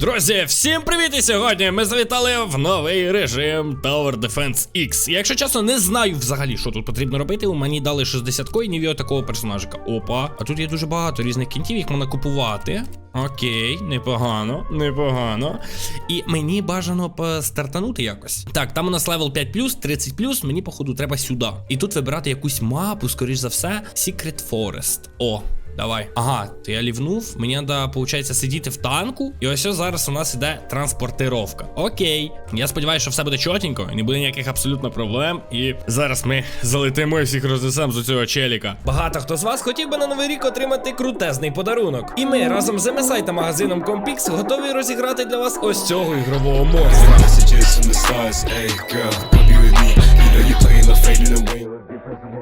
Друзі, всім привіт! І сьогодні ми завітали в новий режим Tower Defense X. Якщо чесно, не знаю взагалі, що тут потрібно робити. У мені дали 60 коїнів і отакого персонажика. Опа. А тут є дуже багато різних кінтів, їх можна купувати. Окей, непогано, непогано. І мені бажано постартанути якось. Так, там у нас левел 5 30 мені, походу, треба сюди. І тут вибирати якусь мапу, скоріш за все, Secret Forest. О. Давай. Ага, то я лівнув. Мені треба, виходить, сидіти в танку. І ось ось зараз у нас іде транспортировка. Окей. Я сподіваюся, що все буде чотенько, не буде ніяких абсолютно проблем. І зараз ми залетимо і всіх рознесемо з цього челіка. Багато хто з вас хотів би на новий рік отримати крутезний подарунок. І ми разом з MSI та магазином Compix готові розіграти для вас ось цього ігрового монстра.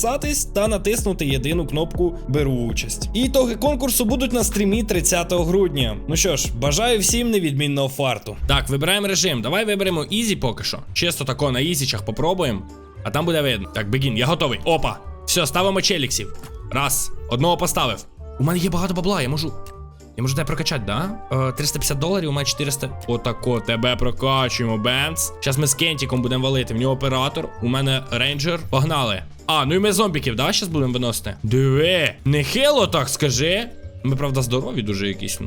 підписатись та натиснути єдину кнопку Беру участь. І ітоги конкурсу будуть на стрімі 30 грудня. Ну що ж, бажаю всім невідмінного фарту. Так, вибираємо режим. Давай виберемо Ізі поки що. Чисто тако на ізічах попробуємо. А там буде видно. Так, бегін, я готовий. Опа. Все, ставимо челіксів. Раз. Одного поставив. У мене є багато бабла, я можу. Я можу тебе прокачати, да? Е, 350 доларів, у мене 400. Отако, тебе прокачуємо, Бенц. Зараз ми з Кентіком будемо валити. В нього оператор, у мене рейнджер. Погнали. А, ну і ми зомбіків, да? Зараз будемо виносити. Диви, не хило так скажи. Ми, правда, здорові дуже якісь.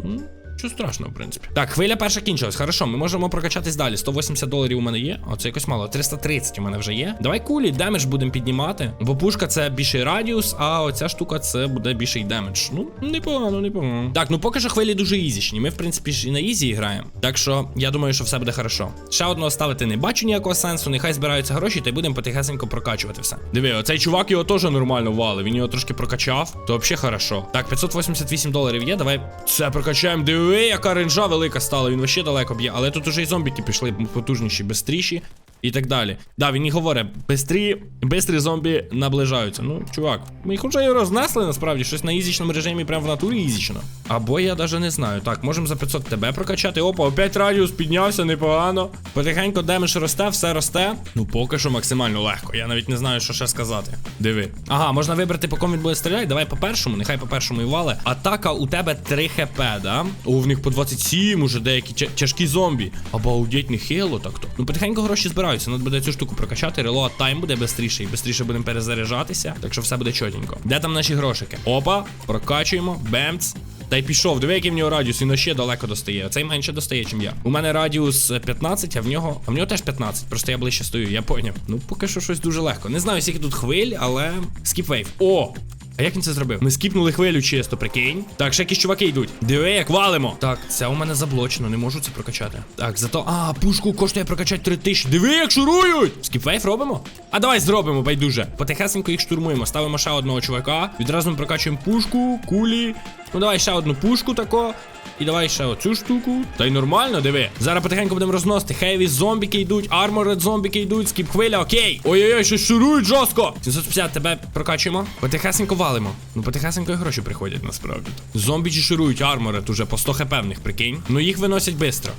Що страшного, в принципі. Так, хвиля перша кінчилась. Хорошо, ми можемо прокачатись далі. 180 доларів у мене є. О, це якось мало. 330 у мене вже є. Давай кулі, демедж будемо піднімати. Бо пушка це більший радіус, а оця штука це буде більший демедж. Ну, непогано, непогано. Так, ну поки що хвилі дуже ізічні. Ми, в принципі, ж і на ізі граємо. Так що я думаю, що все буде хорошо. Ще одного ставити не бачу ніякого сенсу. Нехай збираються гроші, та й будемо потихесенько прокачувати все. Диви, оцей чувак його теж нормально валив. Він його трошки прокачав. То взагалі хорошо. Так, 588 доларів є. Давай це прокачаємо. Диви, яка ренжа велика стала. Він вообще далеко б'є. Але тут уже і зомбіки пішли потужніші, бистріші. І так далі. Да, він і говорить, бистрі, бистрі зомбі наближаються. Ну, чувак, ми їх вже і рознесли, насправді, щось на ізічному режимі, прям в натурі ізічно. Або я даже не знаю. Так, можемо за 500 тебе прокачати. Опа, опять радіус піднявся, непогано. Потихеньку демедж росте, все росте. Ну, поки що максимально легко. Я навіть не знаю, що ще сказати. Диви. Ага, можна вибрати, по кому він буде стріляти. Давай по першому, нехай по першому і вале. Атака у тебе 3 хп, да? О, в них по 27 уже деякі тяжкі зомбі. Обалдеть, не хило так-то. Ну, потихеньку гроші збираються. Надо буде цю штуку прокачати. Релоад тайм буде швидше, і швидше будемо перезаряджатися. Так що все буде чотенько. Де там наші грошики? Опа, прокачуємо. Бемц. Та й пішов, диви, який в нього радіус, він ще далеко достає. Цей менше достає, чим я. У мене радіус е, 15, а в нього. А в нього теж 15. Просто я ближче стою, я поняв. Ну, поки що щось дуже легко. Не знаю, скільки тут хвиль, але. Скіпвейв. О! А як він це зробив? Ми скіпнули хвилю чисто, прикинь. Так, ще якісь чуваки йдуть. Диви, як валимо. Так, це у мене заблочено, не можу це прокачати. Так, зато. А, пушку коштує прокачати 3000. Диви, як шурують! Скіпвейв робимо? А давай зробимо, байдуже. Потихесенько їх штурмуємо. Ставимо ще одного чувака. Відразу ми прокачуємо пушку, кулі. Ну давай ще одну пушку тако. І давай ще оцю штуку. Та й нормально, диви. Зараз потихеньку будемо розносити. Хейві зомбіки йдуть, арморед зомбіки йдуть, скіп хвиля, окей. Ой-ой-ой, щось шурують жорстко. 750 тебе прокачуємо. Потихесенько валимо. Ну, потихесенько і гроші приходять насправді. Зомбічі шурують, арморед уже по 100 хп них, прикинь. Ну їх виносять швидко.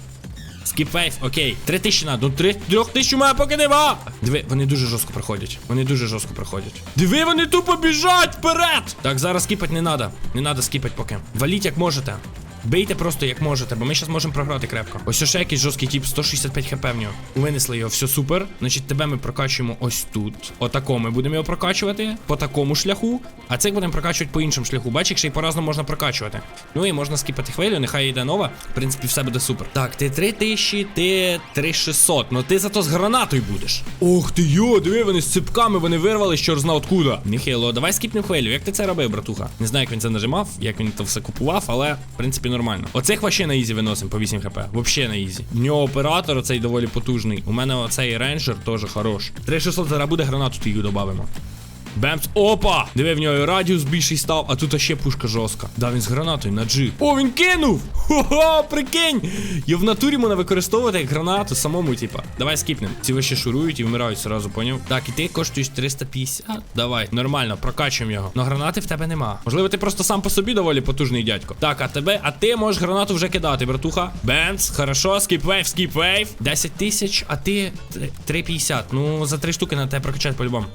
Скіп вейв, окей. Три тисячі надо. Три трьох тисяч мене поки нема. Диви, вони дуже жорстко проходять. Вони дуже жорстко проходять. Диви, вони тупо біжать вперед. Так, зараз скіпать не надо. Не надо скіпать поки. Валіть як можете. Бийте просто як можете, бо ми зараз можемо програти крепко. Ось ще якийсь жорсткий тип, 165 хп в нього. Винесли його, все супер. Значить, тебе ми прокачуємо ось тут. Отако ми будемо його прокачувати по такому шляху. А цих будемо прокачувати по іншому шляху. Бачиш, якщо і по-разному можна прокачувати. Ну і можна скіпати хвилю, нехай йде нова. В принципі, все буде супер. Так, ти 3000, ти 3600. Ну ти зато з гранатою будеш. Ох ти йо, диви, вони з ципками, вони вирвали, що зна откуда. Міхайло, давай скіпнем хвилю. Як ти це робив, братуха? Не знаю, як він це нажимав, як він це все купував, але в принципі нормально. Оцих вообще на ізі виносимо по 8 хп. Вообще на ізі. В нього оператор оцей доволі потужний. У мене оцей рейнджер теж хорош. 3600 зараз буде гранату тію додамо. Бемс. Опа! Диви, в нього радіус більший став, а тут ще пушка жорстка. Да, він з гранатою на G. О, він кинув! Хо-хо, прикинь! Я в натурі можна використовувати як гранату самому, типа. Давай скіпнем. Ці вообще шурують і вмирають сразу, поняв? Так, і ти коштуєш 350. Давай, нормально, прокачуємо його. Но гранати в тебе нема. Можливо, ти просто сам по собі доволі потужний дядько. Так, а тебе, а ти можеш гранату вже кидати, братуха. Бемс, хорошо, скіп вейв, скіп вейв. 10 тисяч, а ти 3,50. Ну, за три штуки на тебе прокачати по-любому.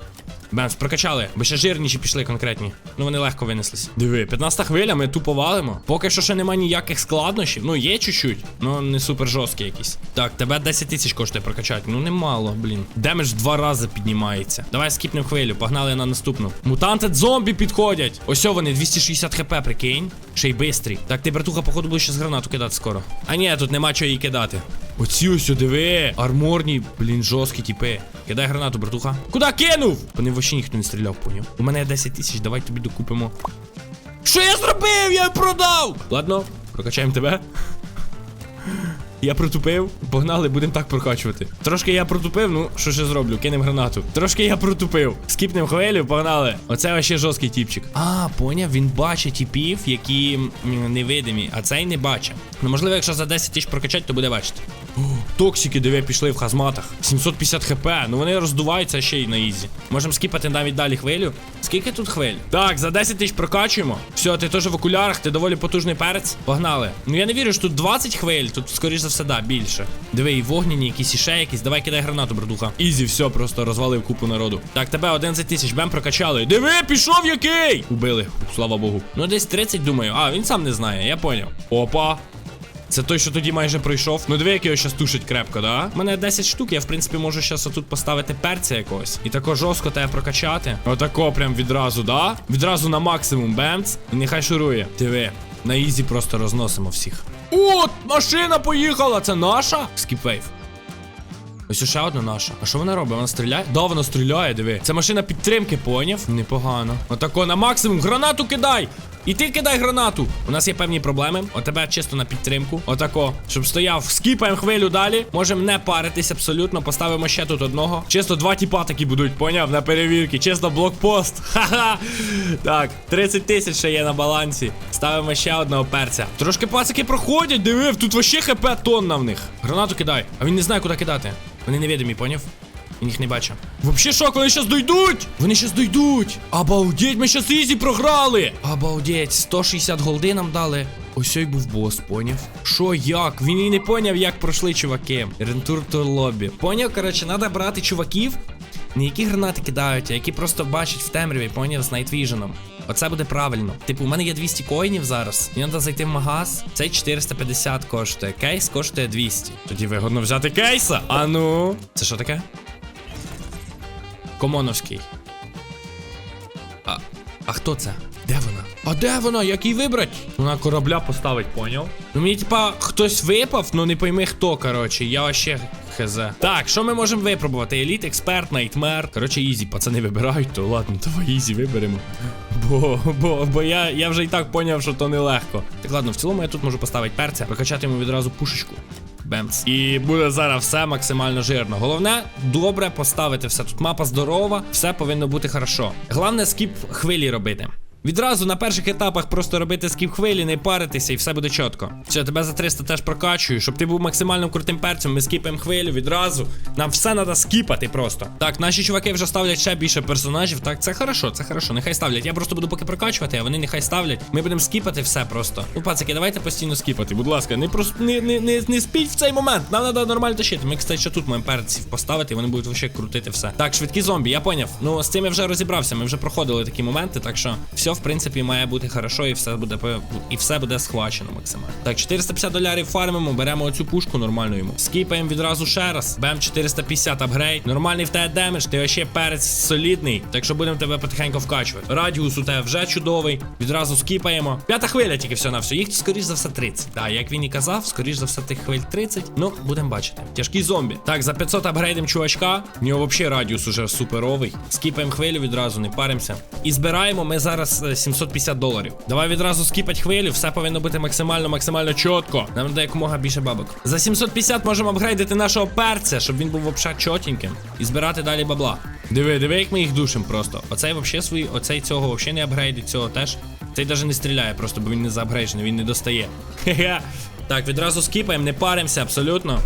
Бемс, прокачали, бо ще жирніші пішли конкретні. Ну вони легко винеслись. Диви, 15 хвиля, ми тупо валимо. Поки що ще нема ніяких складнощів. Ну, є чуть-чуть, ну не супер жорсткі якісь. Так, тебе 10 тисяч коштує прокачати. Ну немало, блін. Демедж два рази піднімається. Давай скіпнем хвилю, погнали на наступну. Мутанти зомбі підходять. Ось вони, 260 хп, прикинь. Ще й бистрі. Так, ти, братуха, походу, будеш з гранату кидати скоро. А ні, тут нема чого її кидати. Оці ось, диви. Арморні, блін, жорсткі типи. Кидай гранату, братуха. Куди кинув? По ним вообще ніхто не стріляв, поняв. У мене є 10 тисяч, давай тобі докупимо. Що я зробив? Я продав! Ладно, прокачаємо тебе. Я протупив, погнали, будемо так прокачувати. Трошки я протупив, ну що ще зроблю? Кинем гранату. Трошки я протупив. Скіпнем хвилю, погнали. Оце вообще жорсткий тіпчик. А, поняв, він бачить тіпів, які невидимі, а цей не бачить. Ну можливо, якщо за 10 тисяч прокачати, то буде бачити. О, токсики, диви, пішли в хазматах. 750 хп. Ну вони роздуваються ще й на ізі. Можемо скіпати навіть далі хвилю. Скільки тут хвиль? Так, за 10 тисяч прокачуємо. Все, ти теж в окулярах, ти доволі потужний перець. Погнали. Ну я не вірю, що тут 20 хвиль, тут, скоріш за все, да, більше. Диви, і вогняні, якісь і ще якісь. Давай кидай гранату, братуха. Ізі, все, просто розвалив купу народу. Так, тебе 11 тисяч, бем прокачали. Диви, пішов який! Убили, слава Богу. Ну десь 30, думаю. А, він сам не знає, я поняв. Опа. Це той, що тоді майже пройшов. Ну диви, як його щас тушить крепко, да? У мене 10 штук, я в принципі можу щас отут поставити перця якогось. І тако жорстко тебе прокачати. Отако прям відразу, да? Відразу на максимум бемц. І нехай шурує. Диви. На ізі просто розносимо всіх. О, машина поїхала! Це наша? Скіпвейв. Ось ще одна наша. А що вона робить? Вона стріляє? Да, вона стріляє, диви. Це машина підтримки, поняв? Непогано. Отако на максимум. Гранату кидай! І ти кидай гранату. У нас є певні проблеми. От тебе чисто на підтримку. Отако. Щоб стояв, скіпаємо хвилю далі. Можемо не паритись абсолютно. Поставимо ще тут одного. Чисто два тіпа такі будуть, поняв, на перевірки. Чисто блокпост. Ха-ха. Так, 30 тисяч ще є на балансі. Ставимо ще одного перця. Трошки пацики проходять, дивив, тут вообще хп тонна в них. Гранату кидай. А він не знає, куди кидати. Вони невідомі, поняв? Він їх не бачив. Вообще шок, вони щас дойдуть! Вони щас дойдуть! Обалдеть, ми щас ізі програли! Обалдеть, 160 голди нам дали. Ось ой був бос, поняв? Що, як? Він і не поняв, як пройшли чуваки. Рентур то лобі. Поняв, коротше, треба брати чуваків, не які гранати кидають, а які просто бачать в темряві, поняв, з найтвіженом. Оце буде правильно. Типу, у мене є 200 коїнів зараз. Мені треба зайти в магаз. Цей 450 коштує. Кейс коштує 200. Тоді вигодно взяти кейса. А ну. Це що таке? Комоновський. А, а хто це? Де вона? А де вона? Як її вибрать? Вона корабля поставить, поняв? Ну мені типа хтось випав, ну не пойми хто, коротше. Я вообще хз. Так, що ми можемо випробувати? Еліт, експерт, найтмер. Коротше, ізі, пацани вибирають, то ладно, давай ізі виберемо. Бо, бо, бо я, я вже і так поняв, що то нелегко. Так ладно, в цілому я тут можу поставити перця, прокачати йому відразу пушечку. Бемц. І буде зараз все максимально жирно. Головне, добре поставити все. Тут мапа здорова, все повинно бути хорошо. Головне, скіп хвилі робити. Відразу на перших етапах просто робити скіп хвилі, не паритися і все буде чітко. Все, тебе за 300 теж прокачую, щоб ти був максимально крутим перцем. Ми скіпаємо хвилю відразу. Нам все треба скіпати просто. Так, наші чуваки вже ставлять ще більше персонажів. Так, це хорошо, це хорошо. Нехай ставлять. Я просто буду поки прокачувати, а вони нехай ставлять. Ми будемо скіпати все просто. Ну, пацики, давайте постійно скіпати, будь ласка. Не просто не, не, не, не спіть в цей момент. Нам треба нормально тащити. Ми, кстати, ще тут маємо перців поставити, і вони будуть вообще крутити все. Так, швидкі зомбі, я поняв. Ну, з цим я вже розібрався. Ми вже проходили такі моменти, так що все, в принципі, має бути хорошо, і все буде і все буде схвачено максимально. Так, 450 долярів фармимо, беремо оцю пушку нормальну йому. Скіпаємо відразу ще раз. Бем 450 апгрейд. Нормальний в тебе демедж, ти вообще перець солідний. Так що будемо тебе потихеньку вкачувати. Радіус у тебе вже чудовий. Відразу скіпаємо. П'ята хвиля тільки все на все. Їх скоріш за все 30. Так, як він і казав, скоріш за все тих хвиль 30. Ну, будемо бачити. Тяжкі зомбі. Так, за 500 апгрейдим чувачка. В нього взагалі радіус уже суперовий. Скіпаємо хвилю відразу, не паримося. І збираємо ми зараз е, 750 доларів. Давай відразу скіпать хвилю, все повинно бути максимально, максимально чітко. Нам треба якомога більше бабок. За 750 можемо апгрейдити нашого перця, щоб він був взагалі чотеньким. І збирати далі бабла. Диви, диви, як ми їх душимо просто. Оцей взагалі свій, оцей цього взагалі не апгрейдить, цього теж. Цей навіть не стріляє, просто бо він не заапгрейджений, він не достає. Хе-хе. Так, відразу скіпаємо, не паримося абсолютно.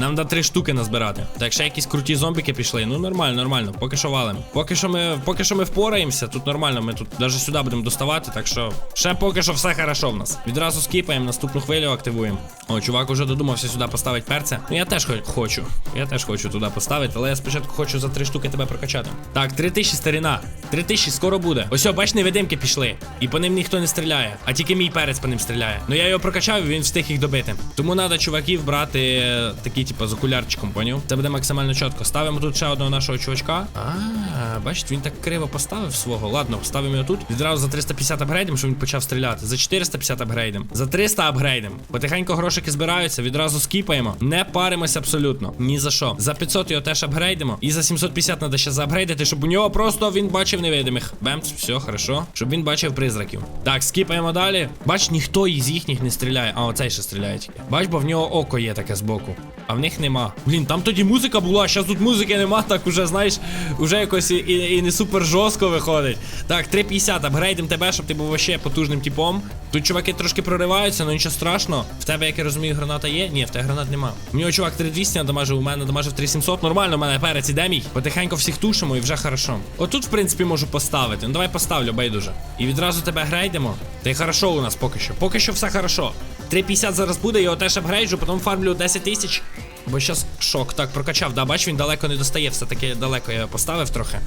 Нам треба три штуки назбирати. Так, ще якісь круті зомбіки пішли. Ну нормально, нормально. Поки що валим. Поки що ми, поки що ми впораємося. Тут нормально. Ми тут навіть сюди будемо доставати. Так що ще поки що все хорошо в нас. Відразу скіпаємо, наступну хвилю активуємо. О, чувак уже додумався сюди поставити перця. Ну я теж хочу. Я теж хочу туди поставити, але я спочатку хочу за три штуки тебе прокачати. Так, 3000 старина. 3000 скоро буде. Ось, бач, невидимки пішли. І по ним ніхто не стріляє. А тільки мій перець по ним стріляє. Ну я його прокачав, і він встиг їх добити. Тому треба чуваків брати е, такі, типу, з окулярчиком, поняв? Це буде максимально чітко. Ставимо тут ще одного нашого чувачка. А, бачите, він так криво поставив свого. Ладно, ставимо його тут. Відразу за 350 апгрейдом, щоб він почав стріляти. За 450 апгрейдом. За 300 апгрейдом. Потихеньку грошики збираються, відразу скіпаємо. Не паримося абсолютно. Ні за що. За 500 його теж апгрейдимо. І за 750 треба ще заапгрейдити, щоб у нього просто він бачив невидимих. Бемц, все, хорошо. Щоб він бачив призраків. Так, скіпаємо далі. Бач, ніхто із їхніх не стріляє. А оцей ще стріляє тільки. Бач, бо в нього око є таке збоку. А в них нема. Блін, там тоді музика була, а зараз тут музики нема, так уже, знаєш, уже якось і, і, і не супер жорстко виходить. Так, 350, апгрейдим тебе, щоб ти був вообще потужним типом. Тут чуваки трошки прориваються, але нічого страшного. В тебе, як я розумію, граната є? Ні, в тебе гранат нема. У нього чувак 3200 надамажив, у мене надамажив 3700. Нормально, у мене перець іде мій. Потихеньку всіх тушимо і вже хорошо. Отут, в принципі, можу поставити. Ну давай поставлю, байдуже. І відразу тебе грейдимо. Та й хорошо у нас поки що. Поки що все хорошо. 350 зараз буде, його теж апгрейджу, потім фармлю 10 тисяч. Бо щас шок. Так, прокачав, да, бач, він далеко не достає, все-таки далеко я поставив трохи.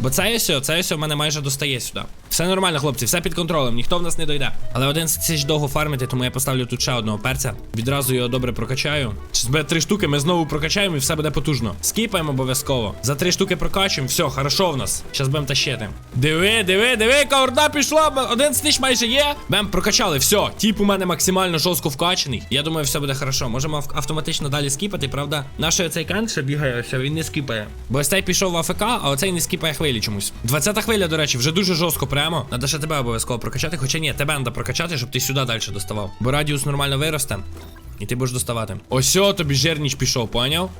Бо це ось, це ось у мене майже достає сюди. Все нормально, хлопці, все під контролем, ніхто в нас не дойде. Але 11 тисяч довго фармити, тому я поставлю тут ще одного перця. Відразу його добре прокачаю. Буде три штуки, ми знову прокачаємо і все буде потужно. Скіпаємо обов'язково. За три штуки прокачуємо, все, хорошо в нас. Щас будемо тащити. Диви, диви, диви, яка орда пішла. б- 11 тисяч майже є. Бем, прокачали, все. Тіп у мене максимально жорстко вкачаний. Я думаю, все буде хорошо. Можемо автоматично далі скіпати, правда? Наш оцей кант ще бігає, все, він не скіпає. Бо ось цей пішов в АФК, а оцей не скіпає хвилі чомусь. 20 хвиля, до речі, вже дуже жорстко прямо. Надо ще тебе обов'язково прокачати. Хоча ні, тебе треба прокачати, щоб ти сюди далі доставав. Бо радіус нормально виросте. І ти будеш доставати. Ось тобі жирніч пішов, поняв?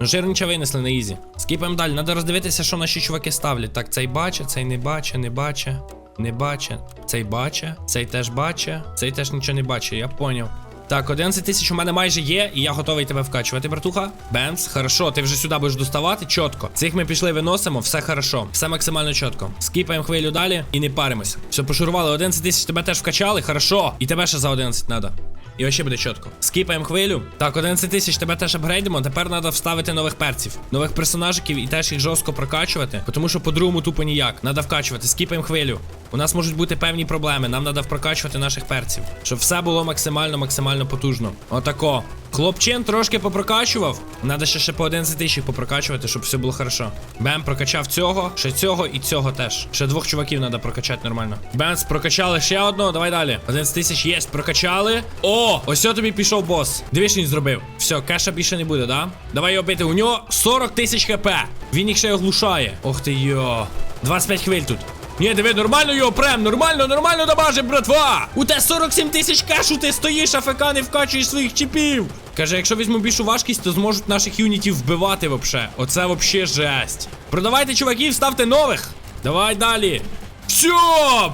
Ну, Жирнича винесли на ізі. Скіпаємо далі. Надо роздивитися, що наші чуваки ставлять. Так, цей бачить, цей не бачить, не бачить, не бачить. Цей бачить, цей теж бачить, цей теж нічого не бачить, я поняв. Так, 11 тисяч у мене майже є, і я готовий тебе вкачувати, братуха. Бенс, хорошо, ти вже сюди будеш доставати, чітко. Цих ми пішли, виносимо, все хорошо, все максимально чітко. Скіпаємо хвилю далі і не паримося. Все, пошурували, 11 тисяч тебе теж вкачали, хорошо. І тебе ще за 11 треба. І вообще буде чітко. Скіпаємо хвилю. Так, 11 тисяч тебе теж апгрейдимо. Тепер треба вставити нових перців, нових персонажиків і теж їх жорстко прокачувати. Тому що по-другому тупо ніяк. Треба вкачувати. Скіпаємо хвилю. У нас можуть бути певні проблеми. Нам треба впрокачувати наших перців. Щоб все було максимально, максимально потужно. Отако. Хлопчин трошки попрокачував. Надо ще ще по 11 тисяч попрокачувати, щоб все було хорошо. Бем прокачав цього, ще цього і цього теж. Ще двох чуваків треба прокачати нормально. Бенс, прокачали ще одного, давай далі. 11 тисяч є, прокачали. О, ось тобі пішов бос. Що він зробив. Все, кеша більше не буде, да? Давай його бити. У нього 40 тисяч хп. Він їх ще й оглушає. Ох ти йо. 25 хвиль тут. Ні, диви, нормально його прем, нормально, нормально дамажим, братва! У те 47 тисяч кешу, ти стоїш, АФК не вкачуєш своїх чіпів. Каже, якщо візьму більшу важкість, то зможуть наших юнітів вбивати вообще. Оце вообще жесть. Продавайте чуваків, ставте нових. Давай далі. Все,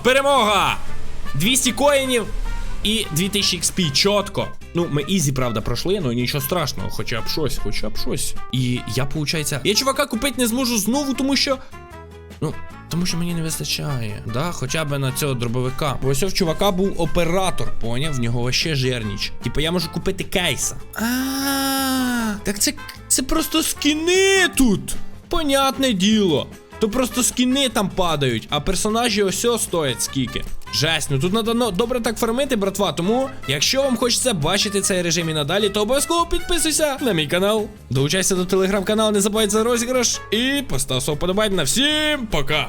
перемога! 200 коїнів і 2000 XP, чітко. Ну, ми ізі, правда, пройшли, ну нічого страшного, хоча б щось, хоча б щось. І я, виходить, я чувака купити не зможу знову, тому що. Ну, тому що мені не вистачає, да, хоча б на цього дробовика. Бо ось в чувака був оператор, поняв, в нього ще жирніч. Типу, я можу купити кейса. А, так це, це просто скіни тут. Понятне діло. То просто скіни там падають, а персонажі ось стоять скільки. Жесть, ну тут треба добре так фармити, братва. Тому, якщо вам хочеться бачити цей режим і надалі, то обов'язково підписуйся на мій канал. Долучайся до телеграм-каналу, не забудь за розіграш і постав свого подобання. Всім пока!